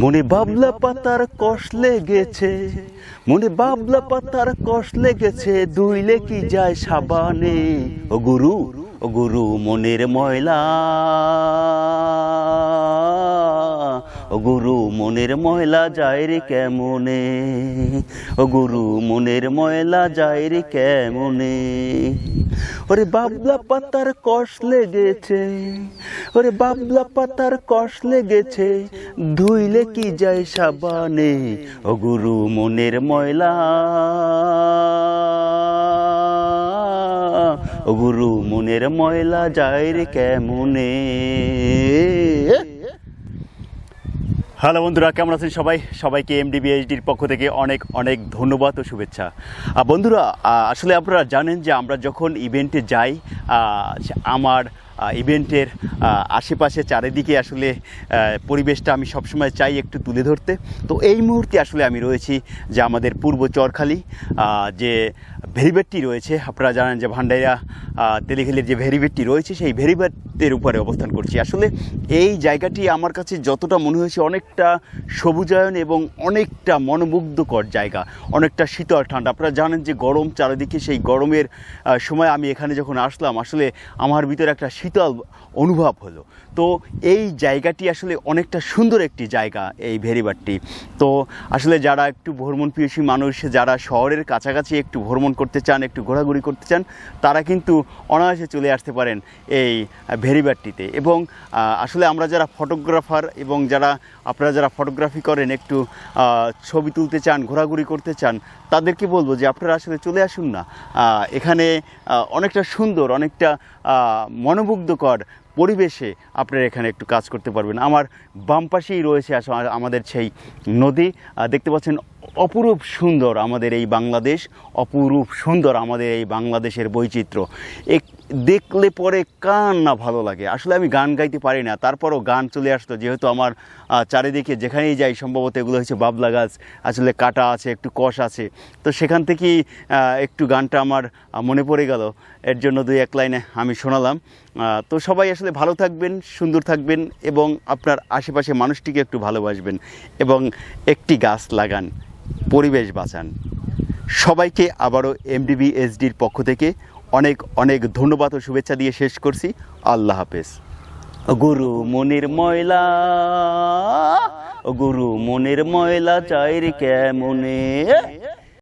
মনে বাবলা পাতার কষ লেগেছে, মনে বাবলা পাতার কষ লেগেছে দুইলে কি যায় সাবানে? ও গুরু ও গুরু, মনের ময়লা। ও গুরু, মনের ময়লা যায় রে কেমনে? ও গুরু, মনের ময়লা যায় রে কেমনে? ওরে বাবলা পাতার কষ লেগেছে, ওরে বাবলা পাতার কষ লেগেছে, ধুইলে কি যায় সাবানে, ও গুরু মনের ময়লা। ও গুরু মনের ময়লা যায় রে কেমনে? হ্যালো বন্ধুরা, কেমন আছেন সবাই? সবাইকে এমডিবিএইচডির পক্ষ থেকে অনেক অনেক ধন্যবাদ ও শুভেচ্ছা। বন্ধুরা আসলে আপনারা জানেন যে আমরা যখন ইভেন্টে যাই আমার ইভেন্টের আশেপাশে চারিদিকে আসলে পরিবেশটা আমি সবসময় চাই একটু তুলে ধরতে। তো এই মুহূর্তে আসলে আমি রয়েছি যে আমাদের পূর্ব চরখালি যে ভেরিবেটটি রয়েছে, আপনারা জানেন যে ভান্ডাইরা তেলিখালির যে ভেরিবেটটি রয়েছে, সেই ভেরিবেটের উপরে অবস্থান করছি। আসলে এই জায়গাটি আমার কাছে যতটা মনে হয়েছে, অনেকটা সবুজায়ন এবং অনেকটা মনোমুগ্ধকর জায়গা, অনেকটা শীতল, ঠান্ডা। আপনারা জানেন যে গরম, চারিদিকে সেই গরমের সময় আমি এখানে যখন আসলাম, আসলে আমার ভিতরে একটা শীতল অনুভব হলো। তো এই জায়গাটি আসলে অনেকটা সুন্দর একটি জায়গা এই ভেরিবারটি। তো আসলে যারা একটু ভ্রমণ প্রিয়সী মানুষ যারা শহরের কাছাকাছি একটু ভ্রমণ করতে চান একটু ঘোরাঘুরি করতে চান তারা কিন্তু অনায়াসে চলে আসতে পারেন এই ভেরিবারটিতে। এবং আসলে আমরা যারা ফটোগ্রাফার এবং যারা আপনারা যারা ফটোগ্রাফি করেন একটু ছবি তুলতে চান ঘোরাঘুরি করতে চান তাদেরকে বলব যে আপনারা আসলে চলে আসুন না। এখানে অনেকটা সুন্দর অনেকটা আহ, মনোমুগ্ধকর পরিবেশে আপনারা এখানে একটু কাজ করতে পারবেন। আমার বাম পাশেই রয়েছে আমাদের সেই নদী। দেখতে পাচ্ছেন অপরূপ সুন্দর আমাদের এই বাংলাদেশ, অপরূপ সুন্দর আমাদের এই বাংলাদেশের বৈচিত্র্য। এক দেখলে পরে কান না ভালো লাগে? আসলে আমি গান গাইতে পারি না, তারপরও গান চলে আসতো। যেহেতু আমার চারিদিকে যেখানেই যাই সম্ভবত এগুলো হচ্ছে বাবলা গাছ, আসলে কাটা আছে, একটু কষ আছে। তো সেখান থেকেই একটু গানটা আমার মনে পড়ে গেল। এর জন্য দুই এক লাইনে আমি শোনালাম। তো সবাই আসলে ভালো থাকবেন, সুন্দর থাকবেন এবং আপনার আশেপাশে মানুষটিকে একটু ভালোবাসবেন এবং একটি গাছ লাগান। পরিবেশ বাঁচান। সবাইকে আবারও এমডিবি এসডির পক্ষ থেকে অনেক অনেক ধন্যবাদ ও শুভেচ্ছা দিয়ে শেষ করছি। আল্লাহ হাফেজ। গুরু মনির ময়লা, গুরু মনির ময়লা চাইর কেমনে?